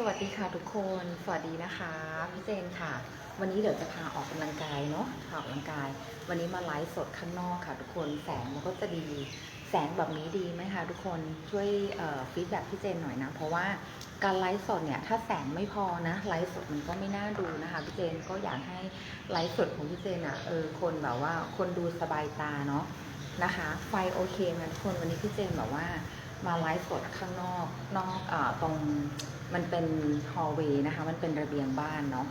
สวัสดีค่ะทุกคน สวัสดีนะคะพี่เจนค่ะ วันนี้เดี๋ยวจะพาออกกำลังกายเนาะพาออกกำลังกาย วันนี้มาไลฟ์สดข้างนอกค่ะ ทุกคนแสงมันก็จะดี แสงแบบนี้ดีไหมคะทุกคนช่วยฟีดแบ็กพี่เจนหน่อยนะ เพราะว่าการไลฟ์สดเนี่ยถ้าแสงไม่พอนะไลฟ์สดมันก็ไม่น่าดูนะคะพี่เจนก็อยากให้ไลฟ์สดของพี่เจนอะ่ะเออคนแบบว่าคนดูสบายตาเนาะนะคะ ไฟโอเคไหมทุกคนวันนี้พี่เจนแบบว่ามาไลฟ์สดข้างนอกนอกอตรง มันเป็นฮอลเวย์นะคะ มันเป็นระเบียงบ้านเนาะ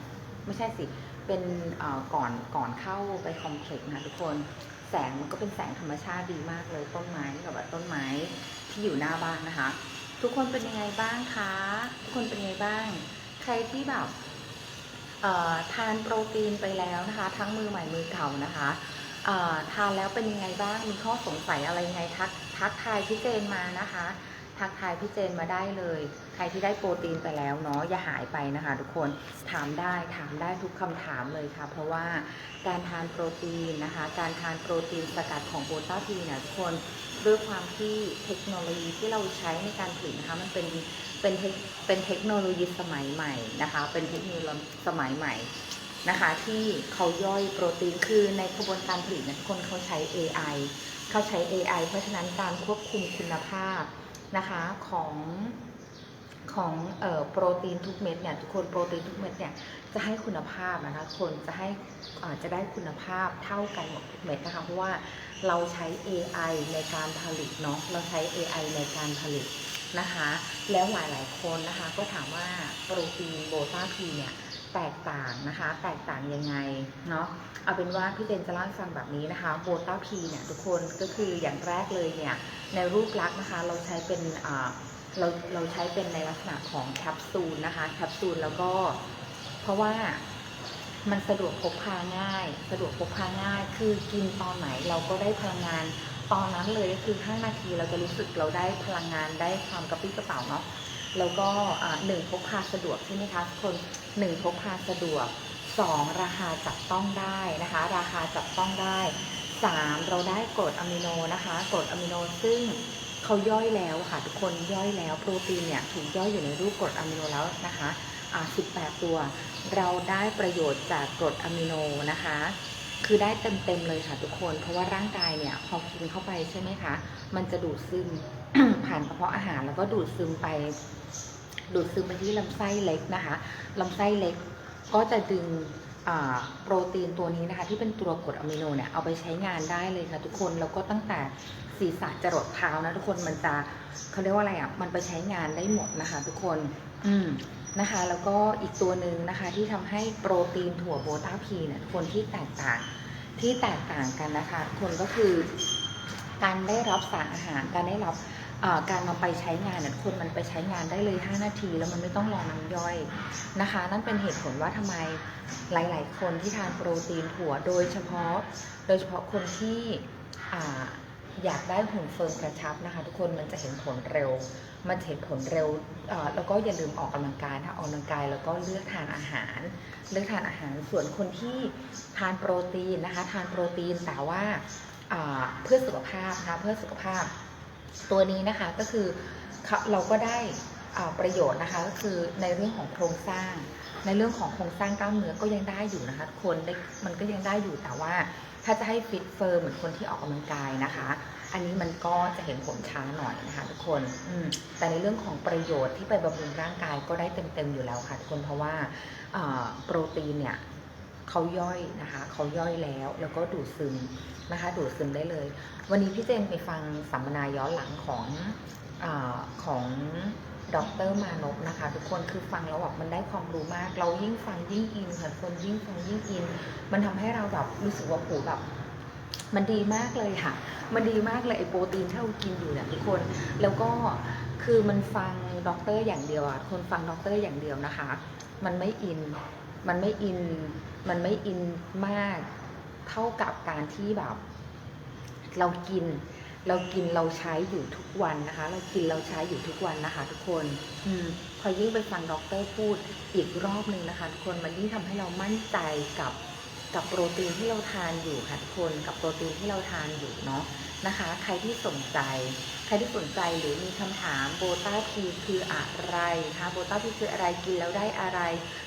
ไม่ใช่สิ เป็นก่อนก่อนเข้าไปคอมเพล็กซ์นะคะทุกคน แสงมันก็เป็นแสงธรรมชาติดีมากเลย ต้นไม้กับแบบต้นไม้ที่อยู่หน้าบ้านนะคะ ทุกคนเป็นยังไงบ้างคะ ทุกคนเป็นยังไงบ้าง ใครที่แบบทานโปรตีนไปแล้วนะคะ ทั้งมือใหม่มือเก่านะคะทานแล้วเป็นยังไงบ้าง มีข้อสงสัยอะไรยังไงทักทักทายพี่เจนมานะคะ ทักทายพี่เจนมาได้เลย ใครที่ได้โปรตีนไปแล้วเนาะอย่าหายไปนะคะ ทุกคนถามได้ถามได้ทุกคำถามเลยค่ะ เพราะว่าการทานโปรตีนนะคะ การทานโปรตีนสกัดของโบต้าพีเนี่ยทุกคนด้วยความที่เทคโนโลยีที่เราใช้ในการผลิตนะคะมันเป็นเป็นเทคเป็นเทคโนโลยีสมัยใหม่นะคะ เป็นเทคโนโลยีสมัยใหม่นะคะที่เขาย่อยโปรตีนคือในกระบวนการผลิตเนี่ยทุกคนเขาใช้ AI เขาใช้ AI เพราะฉะนั้นการควบคุมคุณภาพ นะคะของของออโปรตีนทุกเม็ดเนี่ยทุกคนโปรตีนทุกเม็ดเนี่ยจะให้คุณภาพนะคะคนจะให้อ่าจะได้คุณภาพเท่ากันหมดทุกเม็ดนะคะเพราะว่าเราใช้ AI ในการผลิตเนาะเราใช้ AI ในการผลิตนะคะ แล้วหลายๆคนนะคะก็ถามว่าโปรตีนโบต้าพีเนี่ย แตกต่างนะคะ แตกต่างยังไงเนาะเอาเป็นว่าพี่เจนจะเล่าให้ฟังแบบนี้นะคะโบต้าพีเนี่ยทุกคนก็คืออย่างแรกเลยเนี่ยในรูปลักษณ์นะคะเราใช้เป็นเราเราใช้เป็นในลักษณะของแคปซูลนะคะแคปซูลแล้วก็เพราะว่ามันสะดวกพกพาง่าย สะดวกพกพาง่าย คือกินตอนไหนเราก็ได้พลังงานตอนนั้นเลยก็คือ 5 นาทีเราจะรู้สึกเราได้พลังงานได้ความกระปรี้กระเป๋าเนาะ แล้วก็หนึ่งพกพาสะดวกใช่ไหมคะทุกคนหนึ่งพกพาสะดวกสองราคาจับต้องได้นะคะ ราคาจับต้องได้3เราได้กรดอะมิโนนะคะกรดอะมิโนซึ่งเขาย่อยแล้วค่ะทุกคนย่อยแล้วโปรตีนเนี่ยถูกย่อยอยู่ในรูปกรดอะมิโนแล้วนะคะอ่า18 ตัว เราได้ประโยชน์จากกรดอะมิโนนะคะ คือได้เต็มๆเลยค่ะทุกคน เพราะว่าร่างกายเนี่ยพอกินเข้าไปใช่ไหมคะ มันจะดูดซึมผ่านกระเพาะอาหารแล้วก็ดูดซึมไป ดูดซึมไปที่ลำไส้เล็กนะคะลำไส้เล็กก็จะดึงโปรตีนตัวนี้นะคะ ที่เป็นตัวกรดอะมิโนเนี่ยเอาไปใช้งานได้เลยค่ะทุกคนแล้วก็ตั้งแต่ศีรษะจรดเท้านะทุกคนมันจะเขาเรียกว่าอะไรอะมันไปใช้งานได้หมดนะคะ ทุกคน อืม นะคะ แล้วก็อีกตัวหนึ่งนะคะที่ทำให้โปรตีนถั่วโบต้าพีเนี่ยคนที่แตกต่างที่แตกต่างกันนะคะคนก็คือการได้รับสารอาหารการได้รับการนำไปใช้งานเนี่ยคนมันไปใช้งานได้เลย 5 นาที แล้วมันไม่ต้องรอน้ำย่อยนะคะ นั่นเป็นเหตุผลว่าทำไมหลาย ๆ คนที่ทานโปรตีนถั่วโดยเฉพาะ โดยเฉพาะคนที่ อยากได้หุ่นเฟิร์มกระชับนะคะทุกคนมันจะเห็นผลเร็ว มันเห็นผลเร็วแล้วก็อย่าลืมออกกำลังกายถ้าออกกำลังกายแล้วก็เลือกทานอาหาร เลือกทานอาหารส่วนคนที่ทานโปรตีนนะคะทานโปรตีนแต่ว่าเพื่อสุขภาพนะคะเพื่อสุขภาพ ตัวนี้นะคะก็คือเราก็ได้ประโยชน์นะคะก็คือในเรื่องของโครงสร้าง ในเรื่องของโครงสร้างกล้ามเนื้อก็ยังได้อยู่นะคะคนได้มันก็ยังได้อยู่แต่ว่า ถ้าจะให้ฟิตเฟิร์มเหมือนคนที่ออกกำลังกายนะคะ อันนี้มันก็จะเห็นผลช้าหน่อยนะคะ ทุกคนอืแต่ในเรื่องของประโยชน์ที่ไปบำรุงร่างกายก็ได้เต็มๆอยู่แล้วค่ะทุกคนเพราะว่าโปรตีนเนี่ยเขาย่อยนะคะเขาย่อยแล้วแล้วก็ดูดซึมนะคะ ดูดซึมได้เลย วันนี้พี่เจนไปฟังสัมมนาย้อนหลังของอของ ดรมานพนะคะ ทุกคนคือฟังแล้วแบบมันได้ความรู้มาก เรายิ่งฟังยิ่งอินค่ะทุกคนยิ่งฟังยิ่งอิน มันทำให้เราแบบรู้สึกว่าโหแบบมันดีมากเลยค่ะ มันดีมากเลยไอโปรตีนที่เรากินอยู่เนี่ยทุกคน แล้วก็คือมันฟังด็อกเตอร์อย่างเดียวอะคนฟังด็อกเตอร์อย่างเดียวนะคะ มันไม่อิน มันไม่อิน มันไม่อินมากเท่ากับการที่แบบ เรากิน เรากินเราใช้อยู่ทุกวันนะคะ เรากินเราใช้อยู่ทุกวันนะคะ ทุกคน อืมพอยิ่งไปฟังด็อกเตอร์พูดอีกรอบหนึ่งนะคะ ทุกคนมันยิ่งทำให้เรามั่นใจกับกับโปรตีนที่เราทานอยู่ค่ะทุกคนกับโปรตีนที่เราทานอยู่เนาะนะคะ ใครที่สนใจ ใครที่สนใจหรือมีคำถามโบต้าพีคืออะไรนะคะโบต้าพีคืออะไรกินแล้วได้อะไร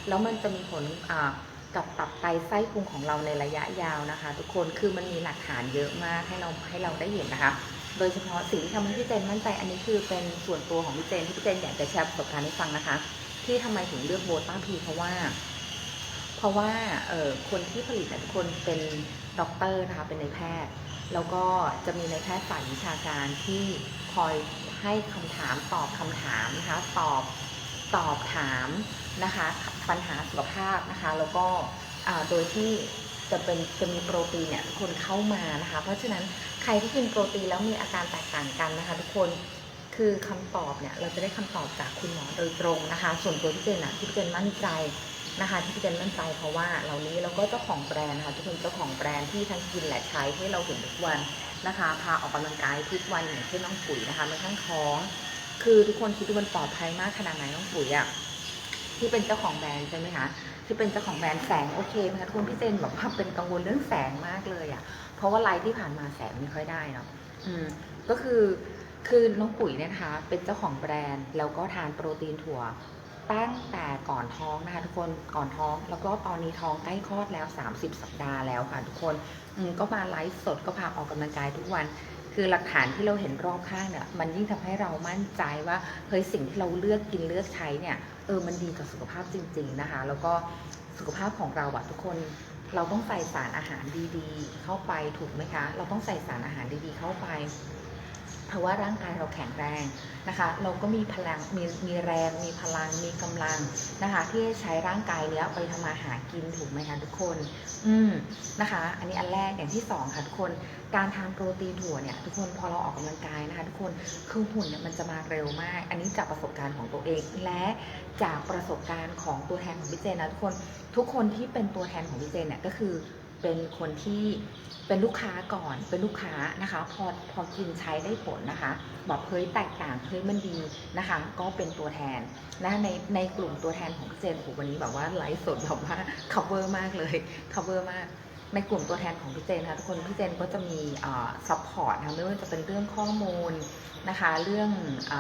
แล้วมันจะมีผลอ่า กับตับไตไส้พุงของเราในระยะยาวนะคะ ทุกคนคือมันมีหลักฐานเยอะมากให้เราให้เราได้เห็นนะคะ โดยเฉพาะสิ่งที่ทำให้พี่เจนมั่นใจอันนี้คือเป็นส่วนตัวของพี่เจนที่พี่เจนอยากจะแชร์ประสบการณ์ให้ฟังนะคะ ที่ทำไมถึงเลือกโบต้าพีเพราะว่า เพราะว่าเอ่อคนที่ผลิตทุกคนเป็นด็อกเตอร์นะคะเป็นนายแพทย์ แล้วก็จะมีนายแพทย์ฝ่ายวิชาการที่คอยให้คำถามตอบคำถามนะคะตอบตอบถาม นะคะปัญหาสุขภาพนะคะแล้วก็โดยที่จะเป็นจะมีโปรตีนเนี่ยทุกคนเข้ามานะคะ เพราะฉะนั้นใครที่กินโปรตีนแล้วมีอาการแตกต่างกันนะคะ ทุกคนคือคำตอบเนี่ยเราจะได้คำตอบจากคุณหมอโดยตรงนะคะ ส่วนตัวพี่เจนอะที่พี่เจนมั่นใจนะคะที่พี่เจนมั่นใจเพราะว่าเหล่านี้แล้วก็เจ้าของแบรนด์นะคะทุกคนเจ้าของแบรนด์ที่ทั้งกินและใช้ให้เราเห็นทุกวันนะคะ พาออกกำลังกายทุกวันอย่างเช่นน้องปุ๋ยนะคะไม่ทั้งท้อง คือทุกคนคิดดูมันปลอดภัยมากขนาดไหนน้องปุ๋ยอะ ที่เป็นเจ้าของแบรนด์ใช่ไหมคะที่เป็นเจ้าของแบรนด์แสงโอเคไหมคะทุกคนพี่เจนแบบว่าเป็นกังวลเรื่องแสงมากเลยอะเพราะว่าไลฟ์ที่ผ่านมาแสงไม่ค่อยได้เนาะอืมก็คือคือน้องปุ๋ยเนี่ยนะคะเป็นเจ้าของแบรนด์ แล้วก็ทานโปรตีนถั่วตั้งแต่ก่อนท้องนะคะทุกคนก่อนท้อง แล้วก็ตอนนี้ท้องใกล้คลอดแล้ว 30 สัปดาห์แล้วค่ะทุกคนก็มาไลฟ์สดก็พาออกกำลังกายทุกวัน คือหลักฐานที่เราเห็นรอบข้างเนี่ยมันยิ่งทำให้เรามั่นใจว่าเฮ้ยสิ่งที่เราเลือกกินเลือกใช้เนี่ย ออมันดีกับสุขภาพจริง ๆนะคะ แล้วก็สุขภาพของเราอะทุกคนเราต้องใส่สารอาหารดีๆ เข้าไปถูกไหมคะ เราต้องใส่สารอาหารดีๆ เข้าไป เพราะว่าร่างกายเราแข็งแรงนะคะ เราก็มีพลังมีมีแรงมีพลังมีกำลังนะคะ ที่จะใช้ร่างกายเนี้ยไปทำมาหากินถูกไหมคะทุกคน อืมนะคะ อันนี้อันแรกอย่างที่สองค่ะทุกคนการทานโปรตีนถั่วเนี่ยทุกคนพอเราออกกำลังกายนะคะ ทุกคนคือหุ่นเนี่ยมันจะมาเร็วมาก อันนี้จากประสบการณ์ของตัวเอง และจากประสบการณ์ของตัวแทนของพี่เจนนะทุกคนทุกคนที่เป็นตัวแทนของพี่เจนเนี่ยก็คือ เป็นคนที่เป็นลูกค้าก่อนเป็นลูกค้านะคะ พอพอกินใช้ได้ผลนะคะบอกเฮ้ยแตกต่างเฮ้ยมันดีนะคะ ก็เป็นตัวแทนนะในในกลุ่มตัวแทนของเจนโอ้โหวันนี้แบบว่าไลฟ์สดแบบว่า cover มากเลย cover มากในกลุ่มตัวแทนของพี่เจนนะคะทุกคนพี่เจนก็จะมีซัพพอร์ตนะคะไม่ว่าจะเป็นเรื่องข้อมูลนะคะ เรื่องอ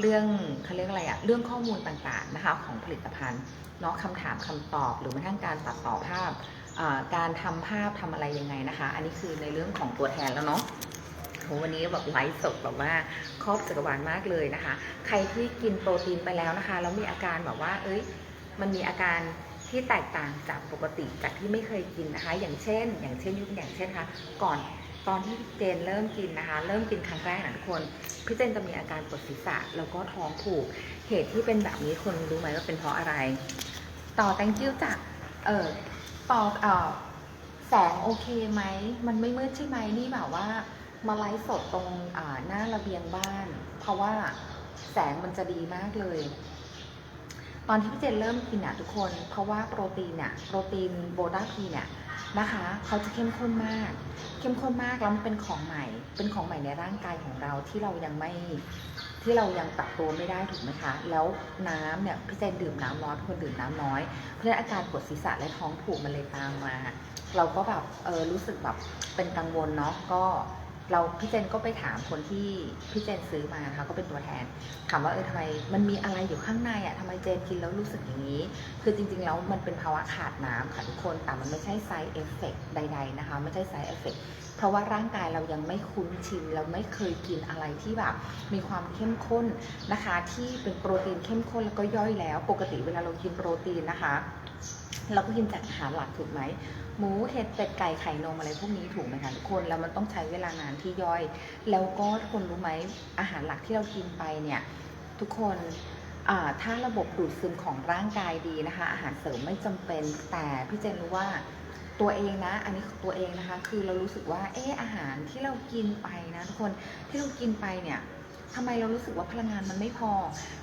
เรื่องเขาเรียกอะไรอะเรื่องข้อมูลต่างๆนะคะของผลิตภัณฑ์เนาะคำถามคำตอบหรือแม้กระทั่งการตัดต่อภาพ การทำภาพทำอะไรยังไงนะคะ อันนี้คือในเรื่องของตัวแทนแล้วเนาะโหวันนี้แบบไลฟ์สดแบบว่าครอบจักรวาลมากเลยนะคะ ใครที่กินโปรตีนไปแล้วนะคะแล้วมีอาการแบบว่า เอ้ย มันมีอาการที่แตกต่างจากปกติจากที่ไม่เคยกินนะคะ อย่างเช่น อย่างเช่นยกตัวอย่างเช่นคะก่อนตอนที่เจนเริ่มกินนะคะ เริ่มกินครั้งแรกนะทุกคนพี่เจนจะมีอาการปวดศีรษะแล้วก็ท้องผูก เหตุที่เป็นแบบนี้คนรู้ไหมว่าเป็นเพราะอะไร ต่อ thank you จากเออ ต่อเออแสงโอเคไหม มันไม่มืดใช่ไหมนี่แบบว่า มาไลฟ์สดตรงหน้าระเบียงบ้าน เพราะว่าแสงมันจะดีมากเลย ตอนที่พี่เจนเริ่มกินอะทุกคน เพราะว่าโปรตีนอะโปรตีนโบดาพีเนี่ยนะคะเขาจะเข้มข้นมาก เข้มข้นมากแล้วมันเป็นของใหม่ เป็นของใหม่ในร่างกายของเราที่เรายังไม่ ที่เรายังปรับตัวไม่ได้ถูกไหมคะ แล้วน้ำเนี่ยพี่เจนดื่มน้ำน้อยเป็นคนดื่มน้ำน้อย เพราะฉะนั้นอาการปวดศีรษะและท้องผูกมันเลยตามมา เราก็แบบเออรู้สึกแบบเป็นกังวลเนาะก็เราพี่เจนก็ไปถามคนที่พี่เจนซื้อมานะคะก็เป็นตัวแทนถามว่าเออทำไมมันมีอะไรอยู่ข้างในอะทำไมเจนกินแล้วรู้สึกอย่างนี้ คือจริงๆแล้วมันเป็นภาวะขาดน้ำค่ะทุกคนแต่มันไม่ใช่ side effect ใด ๆนะคะ ไม่ใช่ side effect เเพราะว่าร่างกายเรายังไม่คุ้นชินเราไม่เคยกินอะไรที่แบบมีความเข้มข้นนะคะ ที่เป็นโปรตีนเข้มข้นแล้วก็ย่อยแล้ว ปกติเวลาเรากินโปรตีนนะคะ เราก็กินจากอาหารหลักถูกไหมหมูเห็ดเป็ดไก่ไข่นมอะไรพวกนี้ถูกไหมคะทุกคนแล้วมันต้องใช้เวลานานที่ย่อย แล้วก็ทุกคนรู้ไหมอาหารหลักที่เรากินไปเนี่ยทุกคนถ้าระบบดูดซึมของร่างกายดีนะคะ อาหารเสริมไม่จำเป็นแต่พี่เจนรู้ว่า ตัวเองนะ อันนี้ตัวเองนะคะ คือเรารู้สึกว่า เอออาหารที่เรากินไปนะทุกคนที่เรากินไปเนี่ยทำไมเรารู้สึกว่าพลังงานมันไม่พอ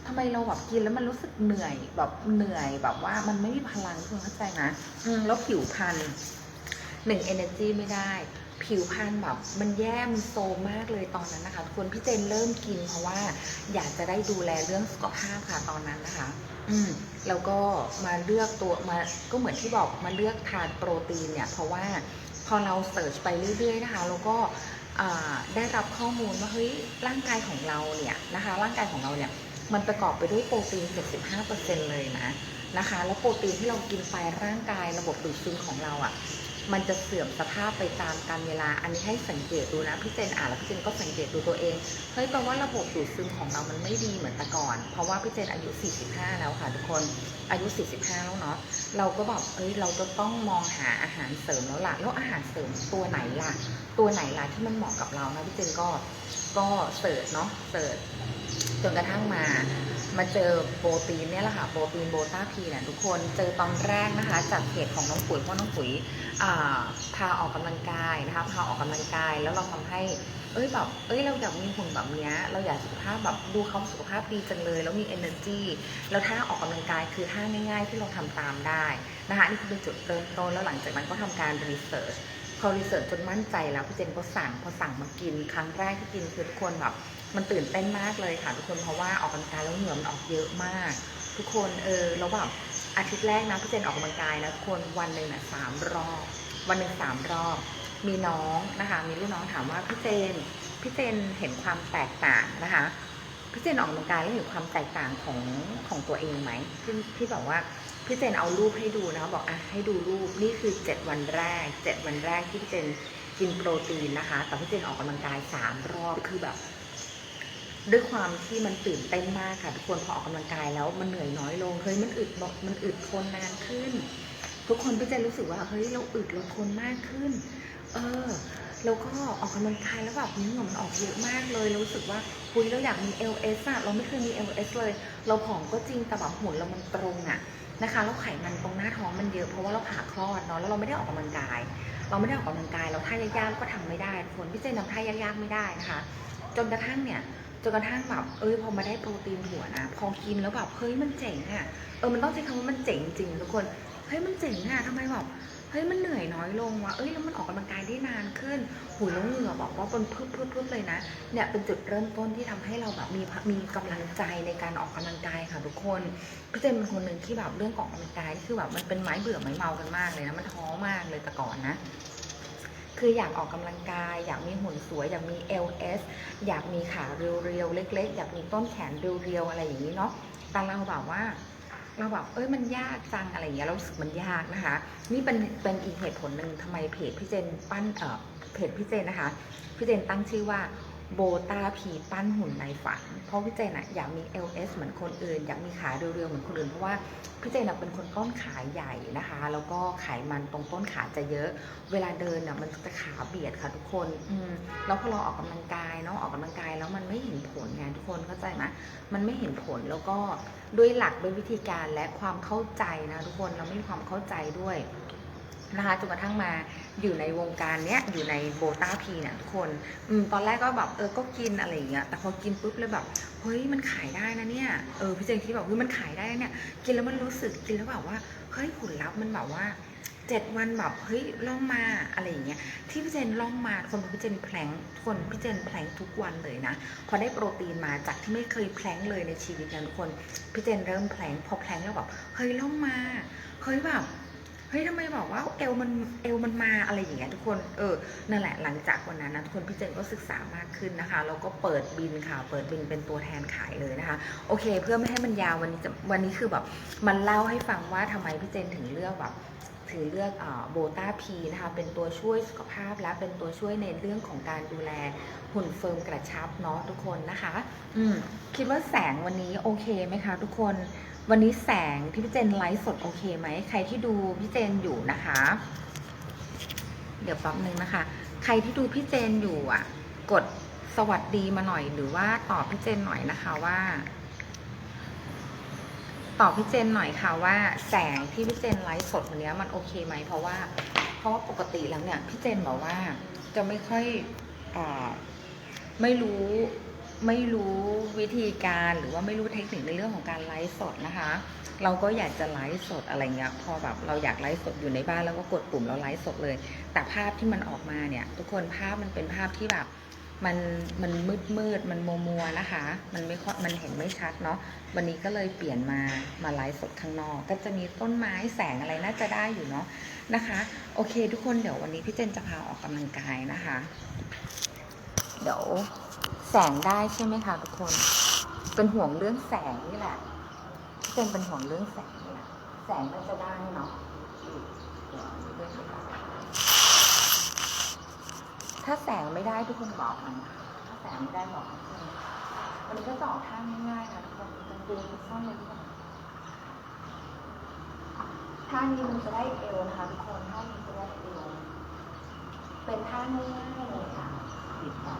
ทำไมเราแบบกินแล้วมันรู้สึกเหนื่อยแบบเหนื่อยแบบว่ามันไม่มีพลังทุกคนเข้าใจนะ อืมแล้วผิวพรรณหนึ่งเอเนจีไม่ได้ ผิวพรรณแบบมันแย่มโซมมากเลยตอนนั้นนะคะทุกคนพี่เจนเริ่มกินเพราะว่าอยากจะได้ดูแลเรื่องสุขภาพค่ะตอนนั้นนะคะ อืมแล้วก็มาเลือกตัวมาก็เหมือนที่บอกมาเลือกทานโปรตีนเนี่ย เพราะว่าพอเราเสิร์ชไปเรื่อยๆนะคะ แล้วก็ได้รับข้อมูลว่าเฮ้ยร่างกายของเราเนี่ยนะคะ ร่างกายของเราเนี่ยมันประกอบไปด้วยโปรตีน 75%เลยนะนะคะ แล้วโปรตีนที่เรากินไปร่างกายระบบดูดซึมของเราอะ่ะ มันจะเสื่อมสภาพไปตามกาลเวลา อันนี้ให้สังเกตดูนะพี่เจนอ่านแล้วพี่เจนก็สังเกตดูตัวเอง เฮ้ยแปลว่าระบบดูดซึมของเรามันไม่ดีเหมือนแต่ก่อน เพราะว่าพี่เจนอายุ 45 แล้วค่ะทุกคน อายุ 45 แล้วเนาะ เราก็แบบเอ้ย เราจะต้องมองหาอาหารเสริมแล้วล่ะ แล้วอาหารเสริมตัวไหนล่ะ ตัวไหนล่ะที่มันเหมาะกับเรานะพี่เจนก็ ก็เสิร์ชเนาะ เสิร์ชจนกระทั่งมา มาเจอโปรตีนเนี่ยแหละค่ะโปรตีนโบต้าพีเนี่ยทุกคนเจอตอนแรกนะคะจากเพจของน้องปุ๋ยเพราะน้องปุ๋ยพาออกกำลังกายนะคะพาออกกำลังกายแล้วเราทำให้เอ้ยแบบเอ้ยเราอยากมีหุ่นแบบเนี้ยเราอยากสุขภาพแบบดูเขาสุขภาพดีจังเลย แล้วมี energy แล้วท่าออกกำลังกายคือท่าง่ายๆที่เราทำตามได้นะคะนี่คือเป็นจุดเริ่มต้นแล้วหลังจากนั้นก็ทำการรีเสิร์ชพอรีเสิร์ชจนมั่นใจแล้วพี่เจนก็สั่งพอสั่งมากินครั้งแรกที่กินคือทุกคนแบบ มันตื่นเต้นมากเลยค่ะทุกคนเพราะว่าออกกำลังกายแล้วเหงื่อมันออกเยอะมาก ทุกคนเออแล้วแบบอาทิตย์แรกนะพี่เจนออกกำลังกายนะทุกคนวันหนึ่งน่ะสามรอบ วันหนึ่งสามรอบ มีน้องนะคะ มีลูกน้องถามว่าพี่เจนพี่เจนเห็นความแตกต่างนะคะพี่เจนออกกำลังกายแล้วเห็นความแตกต่างของของตัวเองไหมที่ที่บอกว่าพี่เจนเอารูปให้ดูนะบอกอะให้ดูรูปนี่คือ7วันแรก7วันแรกที่พี่เจนกินโปรตีนนะคะ แต่พี่เจนออกกำลังกาย3รอบคือแบบ ด้วยความที่มันตื่นเต้นมากค่ะทุกคนพอออกกำลังกายแล้วมันเหนื่อยน้อยลงเฮ้ยมันอึดบอกมันอึดทนนานขึ้น ทุกคนพี่เจนรู้สึกว่าเฮ้ยเราอึดเราทนมากขึ้น เออแล้วก็ออกกำลังกายแล้วแบบเหงื่อมันออกเยอะมากเลยรู้สึกว่าคุยเราอยากมี LS อะเราไม่เคยมี LS เลย เราผอมก็จริงแต่แบบหุ่นเรามันตรงอะนะคะแล้วไขมันตรงหน้าท้องมันเยอะเพราะว่าเราผ่าคลอดเนาะแล้วเราไม่ได้ออกกำลังกาย เราไม่ได้ออกกำลังกายเราท่ายากๆก็ทำไม่ได้ทุกคนพี่เจนทำท่ายากๆไม่ได้นะคะ จนกระทั่งเนี่ย จนกระทั่งแบบเอ้ยพอมาได้โปรตีนหัวนะ พอกินแล้วแบบเฮ้ยมันเจ๋งอะเออมันต้องใช้คำว่ามันเจ๋งจริงทุกคนเฮ้ยมันเจ๋งอะทำไมแบบเฮ้ยมันเหนื่อยน้อยลงวะเอ้ยแล้วมันออกกำลังกายได้นานขึ้นหูแล้วเหงื่อบอกว่าบนพึบพึบพึบเลยนะ เนี่ยเป็นจุดเริ่มต้นที่ทำให้เราแบบมีมีกำลังใจในการออกกำลังกายค่ะทุกคนพี่เจนเป็นคนหนึ่งที่แบบเรื่ององออกกำลังกายนี่คือแบบมันเป็นไม้เบื่อไม้เมากันมากเลยนะมันท้อมากเลยแต่ก่อนนะ คืออยากออกกำลังกาย อยากมีหุ่นสวย อยากมี LS อยากมีขาเรียวๆเล็ก ๆ อยากมีต้นแขนเรียวๆอะไรอย่างนี้เนาะแต่เราแบบว่าเราแบบเอ้ยมันยากจังอะไรอย่างเงี้ยเราสึกมันยากนะคะ นี่เป็นเป็นอีกเหตุผลหนึ่งทำไมเพจพี่เจนปั้นเอ่อเพจพี่เจนนะคะพี่เจนตั้งชื่อว่า โบตาพีปั้นหุ่นในฝัน เพราะพี่เจนอะอยากมี LS เหมือนคนอื่น อยากมีขาเรียวๆเหมือนคนอื่น เพราะว่าพี่เจนอะเป็นคนต้นขาใหญ่นะคะ แล้วก็ไขมันตรงต้นขาจะเยอะ เวลาเดินอะมันจะขาเบียดค่ะทุกคนอืมแล้วพอเราออกกำลังกายเนาะออกกำลังกายแล้วมันไม่เห็นผลไงทุกคนเข้าใจไหมมันไม่เห็นผลแล้วก็ด้วยหลักด้วยวิธีการและความเข้าใจนะทุกคนเราไม่มีความเข้าใจด้วย นะคะจนกระทั่งมาอยู่ในวงการเนี้ยอยู่ในโบต้าพีเนี่ยทุกคนอืมตอนแรกก็แบบเออก็กินอะไรอย่างเงี้ยแต่พอกินปุ๊บเลยแบบเฮ้ยมันขายได้นะเนี่ยเออพี่เจนคิดแบบเฮ้ยมันขายได้นะเนี่ยกินแล้วมันรู้สึกกินแล้วแบบว่าเฮ้ยผลลัพธ์มันแบบว่าเจ็ดวันแบบเฮ้ยล่องมาอะไรอย่างเงี้ยที่พี่เจนล่องมาคนพี่เจนแพลงคนพี่เจนแพลงทุกวันเลยนะพอได้โปรตีนมาจากที่ไม่เคยแพลงเลยในชีวิตนะทุกคนพี่เจนเริ่มแพลงพอแพลงแล้วแบบเฮ้ยล่องมาเฮ้ยแบบ เฮ้ยทำไมบอกว่าเอวมันเอวมันมาอะไรอย่างเงี้ยทุกคนเออนั่นแหละหลังจากวันนั้นนะทุกคนพี่เจนก็ศึกษามากขึ้นนะคะแล้วก็เปิดบินค่ะ เปิดบินเป็นตัวแทนขายเลยนะคะ โอเค เพื่อไม่ให้มันยาววันนี้จะวันนี้คือแบบมันเล่าให้ฟังว่าทำไมพี่เจนถึงเลือกแบบถือเลือกโบต้าพีนะคะ เป็นตัวช่วยสุขภาพและเป็นตัวช่วยในเรื่องของการดูแลหุ่นเฟิร์มกระชับเนาะทุกคนนะคะ อืมคิดว่าแสงวันนี้โอเคไหมคะ ทุกคน วันนี้แสงที่พี่เจนไลฟ์สดโอเคไหม ใครที่ดูพี่เจนอยู่นะคะ เดี๋ยวแป๊บนึงนะคะ ใครที่ดูพี่เจนอยู่อะ กดสวัสดีมาหน่อยหรือว่าตอบพี่เจนหน่อยนะคะว่า ตอบพี่เจนหน่อยค่ะว่า แสงที่พี่เจนไลฟ์สดวันนี้มันโอเคไหมเพราะว่า เพราะว่าปกติแล้วเนี่ยพี่เจนบอกว่าจะไม่ค่อยอ่าไม่รู้ ไม่รู้วิธีการหรือว่าไม่รู้เทคนิคในเรื่องของการไลฟ์สดนะคะ เราก็อยากจะไลฟ์สดอะไรเงี้ยพอแบบเราอยากไลฟ์สดอยู่ในบ้านแล้วก็กดปุ่มแล้วไลฟ์สดเลย แต่ภาพที่มันออกมาเนี่ยทุกคนภาพมันเป็นภาพที่แบบมันมันมืดมืดมันมัวมัวนะคะ มันไม่ค่อยมันเห็นไม่ชัดเนาะวันนี้ก็เลยเปลี่ยนมามาไลฟ์สดข้างนอก ก็จะมีต้นไม้แสงอะไรน่าจะได้อยู่เนาะนะคะ โอเค ทุกคนเดี๋ยววันนี้พี่เจนจะพาออกกำลังกายนะคะ เดี๋ยว แสงได้ใช่ไหมคะทุกคน เป็นห่วงเรื่องแสงนี่แหละพี่เจนเป็นห่วงเรื่องแสงนี่แหละแสงมันจะได้เนาะถ้าแสงไม่ได้ทุกคนบอกมันถ้าแสงไม่ได้บอกมันวันนี้ก็จะออกท่าง่ายๆนะทุกคนกางเกงสั้นเลยทุกคนท่านี้มันจะได้เอวนะคะทุกคนท่านี้จะได้เอวเป็นท่าง่ายๆเลยค่ะปิดไว้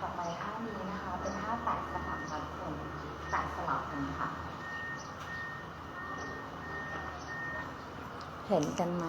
ต่อไปท่านี้นะคะ เป็นท่าแตะสลับค่ะทุกคนแตะสลับกันค่ะ เห็นกันไหม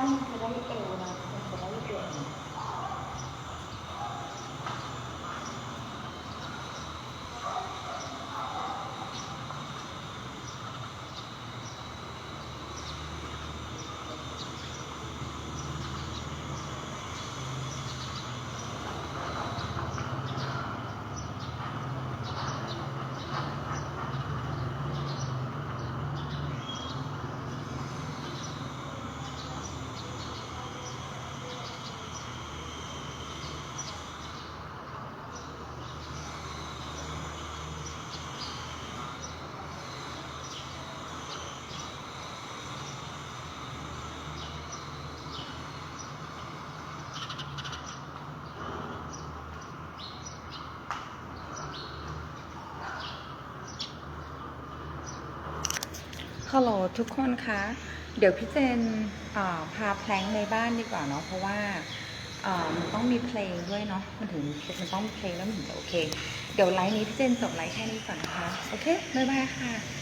ถ้ามันจะได้เอวนะมันจะได้เอว ฮัลโหลทุกคนคะ เดี๋ยวพี่เจนพาแพลงในบ้านดีกว่าเนาะเพราะว่ามันต้องมีเพลงด้วยเนาะมันถึงมันต้องมีเพลงแล้วมันถึงจะโอเค เดี๋ยวไลน์นี้พี่เจนจบไลน์แค่นี้ก่อนนะคะ โอเค บ๊ายบายค่ะ